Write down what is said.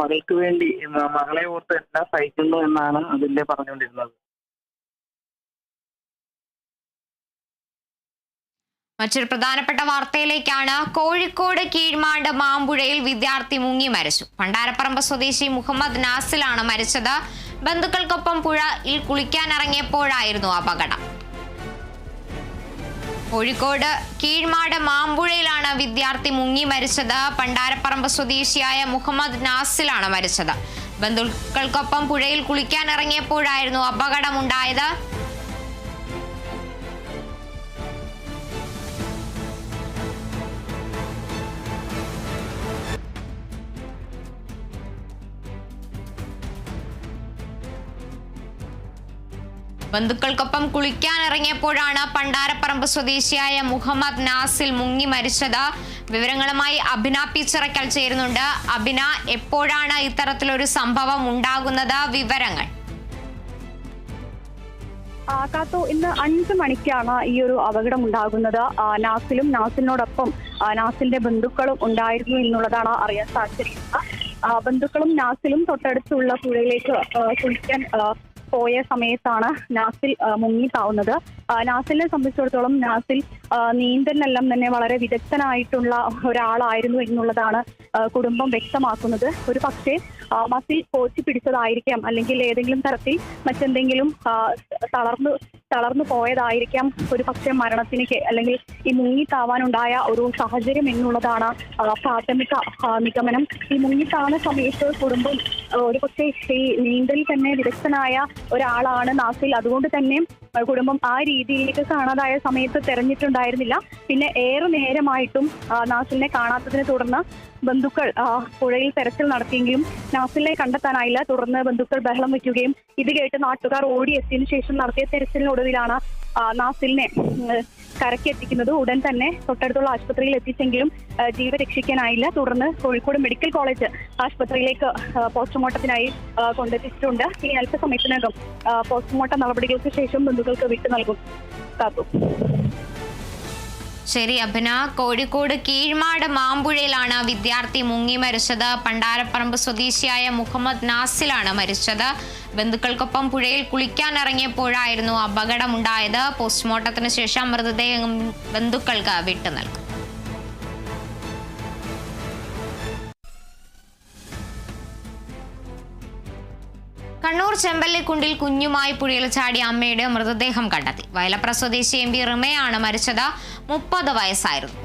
മകൾക്ക് വേണ്ടി മകളെ ഓർത്ത് എല്ലാം സഹിക്കുന്നു എന്നാണ് അതിന്റെ പറഞ്ഞുകൊണ്ടിരുന്നത്. മറ്റൊരു പ്രധാനപ്പെട്ട വാർത്തയിലേക്കാണ്. കോഴിക്കോട് കീഴ്മാട് മാമ്പുഴയിൽ വിദ്യാർത്ഥി മുങ്ങി മരിച്ചു. പണ്ടാരപ്പറമ്പ് സ്വദേശി മുഹമ്മദ് നാസിലാണ് മരിച്ചത്. ബന്ധുക്കൾക്കൊപ്പം പുഴയിൽ കുളിക്കാനിറങ്ങിയപ്പോഴായിരുന്നു അപകടം. കോഴിക്കോട് കീഴ്മാട് മാമ്പുഴയിലാണ് വിദ്യാർത്ഥി മുങ്ങി മരിച്ചത്. പണ്ടാരപ്പറമ്പ് സ്വദേശിയായ മുഹമ്മദ് നാസിലാണ് മരിച്ചത്. ബന്ധുക്കൾക്കൊപ്പം പുഴയിൽ കുളിക്കാൻ ഇറങ്ങിയപ്പോഴായിരുന്നു അപകടമുണ്ടായത്. ബന്ധുക്കൾക്കൊപ്പം കുളിക്കാനിറങ്ങിയപ്പോഴാണ് പണ്ടാരപ്പറമ്പ് സ്വദേശിയായ മുഹമ്മദ് നാസിൽ മുങ്ങി മരിച്ചത്. വിവരങ്ങളുമായി അഭിന പിച്ചറയ്ക്കൽ ചേരുന്നുണ്ട്. അഭിന എപ്പോഴാണ് ഇത്തരത്തിലൊരു സംഭവം ഉണ്ടാകുന്നത്? വിവരങ്ങൾ. കാത്തു ഇന്ന് അഞ്ച് മണിക്കാണ് ഈ ഒരു അപകടം ഉണ്ടാകുന്നത്. നാസിലും നാസിലിനോടൊപ്പം നാസിലിന്റെ ബന്ധുക്കളും ഉണ്ടായിരുന്നു എന്നുള്ളതാണ് അറിയാൻ സാധിച്ചിരിക്കുന്നത്. ബന്ധുക്കളും നാസിലും തൊട്ടടുത്തുള്ള പുഴയിലേക്ക് കുളിക്കാൻ പോയ സമയത്താണ് നാസിൽ മുങ്ങിത്താവുന്നത്. മുങ്ങി താവുന്നത് നാസിലിനെ സംബന്ധിച്ചിടത്തോളം നാസിൽ നീന്തലിനെല്ലാം തന്നെ വളരെ വിദഗ്ധനായിട്ടുള്ള ഒരാളായിരുന്നു എന്നുള്ളതാണ് കുടുംബം വ്യക്തമാക്കുന്നത്. ഒരു പക്ഷേ മസിൽ കോച്ചി പിടിച്ചതായിരിക്കാം. അല്ലെങ്കിൽ ഏതെങ്കിലും തരത്തിൽ മറ്റെന്തെങ്കിലും തളർന്നു തളർന്നു പോയതായിരിക്കാം. ഒരു പക്ഷേ മരണത്തിന് അല്ലെങ്കിൽ ഈ മുങ്ങിത്താവാനുണ്ടായ ഒരു സാഹചര്യം എന്നുള്ളതാണ് പ്രാഥമിക നിഗമനം. ഈ മുങ്ങിത്താണ സമയത്ത് കുടുംബം ഒരു പക്ഷേ ഈ നീന്തലിൽ തന്നെ വിദഗ്ധനായ ഒരാളാണ് നാസിൽ. അതുകൊണ്ട് തന്നെ കുടുംബം ആ രീതിയിലേക്ക് കാണാതായ സമയത്ത് തെരഞ്ഞിട്ടുണ്ടായിരുന്നില്ല. പിന്നെ ഏറെ നേരമായിട്ടും നാസിലിനെ കാണാത്തതിനെ തുടർന്ന് ബന്ധുക്കൾ പുഴയിൽ തെരച്ചിൽ നടത്തിയെങ്കിലും നാസിലിനെ കണ്ടെത്താനായില്ല. തുടർന്ന് ബന്ധുക്കൾ ബഹളം വയ്ക്കുകയും ഇത് കേട്ട് നാട്ടുകാർ ഓടിയെത്തിയതിനു ശേഷം നടത്തിയ തെരച്ചിലിനൊടുവിലാണ് ആ, നാസിലിനെ കരക്കെത്തിക്കുന്നത് ഉടൻ തന്നെ തൊട്ടടുത്തുള്ള ആശുപത്രിയിൽ എത്തിച്ചെങ്കിലും ജീവ രക്ഷിക്കാനായില്ല. തുടർന്ന് കോഴിക്കോട് മെഡിക്കൽ കോളേജ് ആശുപത്രിയിലേക്ക് പോസ്റ്റ്മോർട്ടത്തിനായി കൊണ്ടെത്തിച്ചിട്ടുണ്ട്. ഇനി അല്പസമയത്തിനകം പോസ്റ്റ്മോർട്ടം നടപടികൾക്ക് ശേഷം ബന്ധുക്കൾക്ക് വിട്ടു നൽകും. കാത്തു ശരി അഭിന. കോഴിക്കോട് കീഴ്മാട് മാമ്പുഴയിലാണ് വിദ്യാർത്ഥി മുങ്ങി മരിച്ചത്. പണ്ടാരപ്പറമ്പ് സ്വദേശിയായ മുഹമ്മദ് നാസിലാണ് മരിച്ചത്. ബന്ധുക്കൾക്കൊപ്പം പുഴയിൽ കുളിക്കാൻ കുളിക്കാനിറങ്ങിയപ്പോഴായിരുന്നു അപകടമുണ്ടായത്. പോസ്റ്റ്മോർട്ടത്തിന് ശേഷം മൃതദേഹം ബന്ധുക്കൾക്ക് വിട്ടു നൽകും. കണ്ണൂർ ചെമ്പല്ലിക്കുണ്ടിൽ കുഞ്ഞുമായി പുഴയിൽ ചാടിയ അമ്മയുടെ മൃതദേഹം കണ്ടെത്തി. വയലപ്ര സ്വദേശി എം പി റിമയാണ് മരിച്ചത്. മുപ്പത് വയസ്സായിരുന്നു.